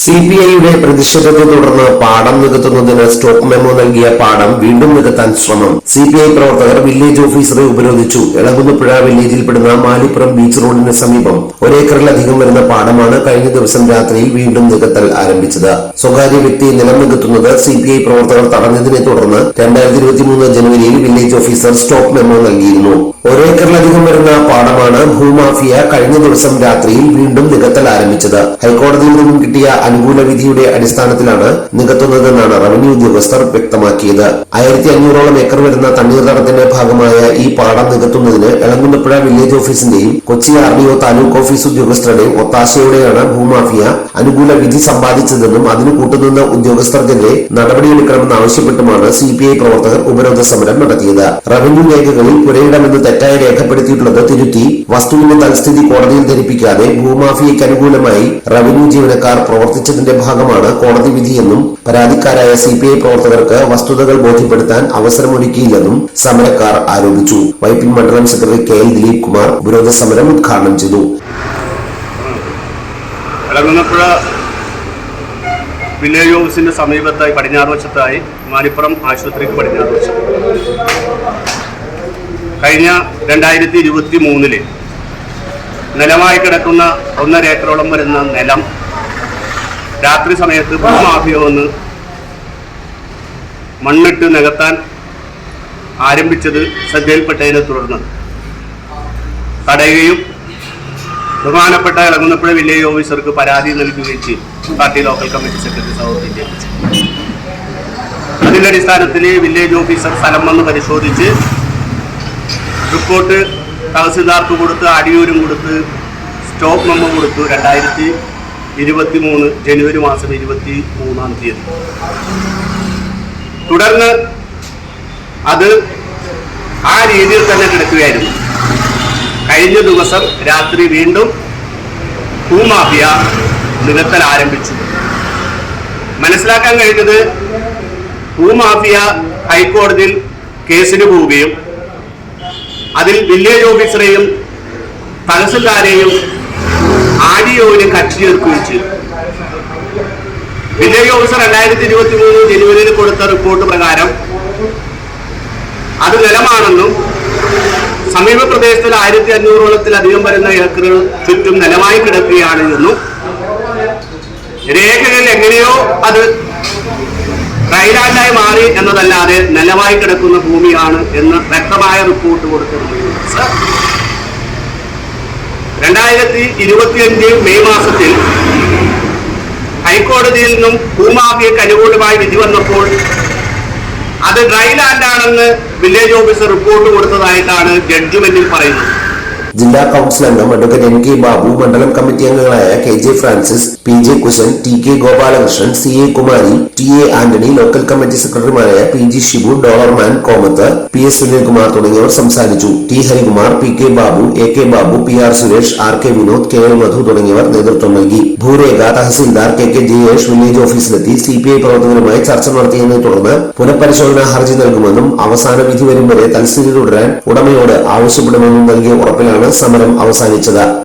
C P ഐയുടെ പ്രതിഷേധത്തെ തുടർന്ന് പാടം നികത്തുന്നതിന് സ്റ്റോപ്പ് മെമ്മോ നൽകിയ പാടം വീണ്ടും നികത്താൻ ശ്രമം. സി പി ഐ പ്രവർത്തകർ വില്ലേജ് ഓഫീസറെ ഉപരോധിച്ചു. എളകുന്നപ്പുഴ വില്ലേജിൽപ്പെടുന്ന മാലിപ്പുറം ബീച്ച് റോഡിന് സമീപം ഒരേക്കറിലധികം വരുന്ന പാടമാണ് കഴിഞ്ഞ ദിവസം രാത്രി വീണ്ടും നികത്തൽ ആരംഭിച്ചത്. സ്വകാര്യ വ്യക്തി നിലം നികത്തുന്നത് സി പി ഐ പ്രവർത്തകർ തടഞ്ഞതിനെ തുടർന്ന് രണ്ടായിരത്തി ഇരുപത്തിമൂന്ന് ജനുവരിയിൽ വില്ലേജ് ഓഫീസർ സ്റ്റോപ്പ് മെമ്മോ നൽകിയിരുന്നു. ഒരേക്കറിലധികം വരുന്ന പാടമാണ് ഭൂമാഫിയ കഴിഞ്ഞ ദിവസം രാത്രിയിൽ വീണ്ടും നികത്തൽ ആരംഭിച്ചത്. ഹൈക്കോടതിയിൽ നിന്നും കിട്ടിയ അനുകൂല വിധിയുടെ അടിസ്ഥാനത്തിലാണ് നികത്തുന്നതെന്നാണ് റവന്യൂ ഉദ്യോഗസ്ഥർ വ്യക്തമാക്കിയത്. ആയിരത്തി അഞ്ഞൂറോളം ഏക്കർ വരുന്ന തണ്ണീർത്തടത്തിന്റെ ഭാഗമായ ഈ പാടം നികത്തുന്നതിന് Elankunnapuzha village ഓഫീസിന്റെയും Kochi R D O taluk office ഉദ്യോഗസ്ഥരുടെയും ഒത്താശയോടെയാണ് ഭൂമാഫിയ അനുകൂല വിധി സമ്പാദിച്ചതെന്നും അതിന് കൂട്ടുനിന്ന ഉദ്യോഗസ്ഥർക്കെതിരെ നടപടിയെടുക്കണമെന്ന് ആവശ്യപ്പെട്ടുമാണ് സി പി ഐ പ്രവർത്തകർ ഉപരോധ സമരം നടത്തിയത്. റവന്യൂ രേഖകളിൽ പുരയിടമെന്ന് തെറ്റായി രേഖപ്പെടുത്തിയിട്ടുള്ളത് തിരുത്തി വസ്തുവിന്റെ തൽസ്ഥിതി കോടതിയിൽ ധരിപ്പിക്കാതെ ഭൂമാഫിയയ്ക്ക് അനുകൂലമായി റവന്യൂ ജീവനക്കാർ പ്രവർത്തിച്ചതിന്റെ ഭാഗമാണ് കോടതി വിധിയെന്നും പരാതിക്കാരായ സി പി ഐ പ്രവർത്തകർക്ക് വസ്തുതകൾ ബോധ്യപ്പെടുത്താൻ അവസരമൊരുക്കിയില്ലെന്നും സമരക്കാർ ആരോപിച്ചു. വൈപ്പിൻ മണ്ഡലം secretary K L Dileep Kumar വിരോധ സമരം ഉദ്ഘാടനം ചെയ്തു. വില്ലേജ് ഓഫീസിന്റെ സമീപത്തായി പടിഞ്ഞാറ് വശത്തായി മാലിപ്പുറം ആശുപത്രിക്ക് പടിഞ്ഞാറ് വശം. കഴിഞ്ഞ രണ്ടായിരത്തി ഇരുപത്തി മൂന്നിൽ നിലമായി കിടക്കുന്ന ഒന്നര ഏക്കറോളം വരുന്ന നിലം രാത്രി സമയത്ത് ഭൂമാഫിയ വന്ന് മണ്ണിട്ട് നികത്താൻ ആരംഭിച്ചത് ശ്രദ്ധയിൽപ്പെട്ടതിനെ തുടർന്ന് തടയുകയും ബഹുമാനപ്പെട്ട ഇളങ്ങുന്നപ്പുഴ വില്ലേജ് ഓഫീസർക്ക് പരാതി നൽകുകയും ചെയ്തു. പാർട്ടി ലോക്കൽ കമ്മിറ്റി സെക്രട്ടറി സഹോദരിയെ അതിന്റെ അടിസ്ഥാനത്തിൽ വില്ലേജ് ഓഫീസർ സ്ഥലം വന്ന് പരിശോധിച്ച് റിപ്പോർട്ട് തഹസിൽദാർക്ക് കൊടുത്ത് അടിയൂരും കൊടുത്ത് സ്റ്റോപ്പ് നമ്പർ കൊടുത്തു രണ്ടായിരത്തി ഇരുപത്തി മൂന്ന് ജനുവരി മാസം ഇരുപത്തി മൂന്നാം തീയതി. തുടർന്ന് അത് ആ രീതിയിൽ തന്നെ കിടക്കുകയായിരുന്നു. കഴിഞ്ഞ ദിവസം രാത്രി വീണ്ടും ഭൂമാഫിയ നികത്തൽ ആരംഭിച്ചു. മനസ്സിലാക്കാൻ കഴിഞ്ഞത് ഭൂമാഫിയ ഹൈക്കോടതിയിൽ കേസിന് പോവുകയും അതിൽ വില്ലേജ് ഓഫീസറെയും തഹസിൽദാരെയും ആഡിയോവിന് കക്ഷി ചേർക്കുകയും ചെയ്തു. വില്ലേജ് ഓഫീസർ രണ്ടായിരത്തി ഇരുപത്തി മൂന്ന് ജനുവരിയിൽ കൊടുത്ത റിപ്പോർട്ട് പ്രകാരം അത് നിലമാണെന്നും സമീപ പ്രദേശത്തിൽ ആയിരത്തി അഞ്ഞൂറോളത്തിലധികം വരുന്ന ഏക്കറുകൾ ചുറ്റും നിലമായി കിടക്കുകയാണ് എന്നും രേഖകളിൽ എങ്ങനെയോ അത് ഡ്രൈലാൻഡായി മാറി എന്നതല്ലാതെ നിലമായി കിടക്കുന്ന ഭൂമിയാണ് എന്ന് വ്യക്തമായ റിപ്പോർട്ട് സർ രണ്ടായിരത്തി ഇരുപത്തിയഞ്ച് മെയ് മാസത്തിൽ ഹൈക്കോടതിയിൽ നിന്നും ഭൂമാഫിയക്ക് അനുകൂലമായി വിധി വന്നപ്പോൾ അത് ഡ്രൈ ലാൻഡാണെന്ന് വില്ലേജ് ഓഫീസർ റിപ്പോർട്ട് കൊടുത്തതായിട്ടാണ് ജഡ്ജ്മെന്റിൽ പറയുന്നത്. ജില്ലാ കൌൺസിൽ അംഗം അഡ്വക്കേറ്റ് എൻ കെ ബാബു മണ്ഡലം കമ്മിറ്റി അംഗങ്ങളായ K J Francis P J Kushan T K Gopalakrishnan C A Kumari T A Antony local committee സെക്രട്ടറിമാരായ പി ജി ഷിബു ഡോളർമാൻ കോമത്ത് പി എസ് സുനിൽകുമാർ തുടങ്ങിയവർ സംസാരിച്ചു. T Harikumar P K Babu A K Babu P R Suresh R K Vinod K L Madhu തുടങ്ങിയവർ നേതൃത്വം നൽകി. ഭൂരേഖ tahsildar K K Jayesh village ഓഫീസിലെത്തി C P I പ്രവർത്തകരുമായി ചർച്ച നടത്തിയതിനെ തുടർന്ന് പുനഃപരിശോധനാ ഹർജി നൽകുമെന്നും അവസാന വിധി വരും വരെ തൽസ്ഥിതി തുടരാൻ ഉടമയോട് ആവശ്യപ്പെടുമെന്നും നൽകിയ ഉറപ്പിലാണ് സമരം അവസാനിച്ചത്.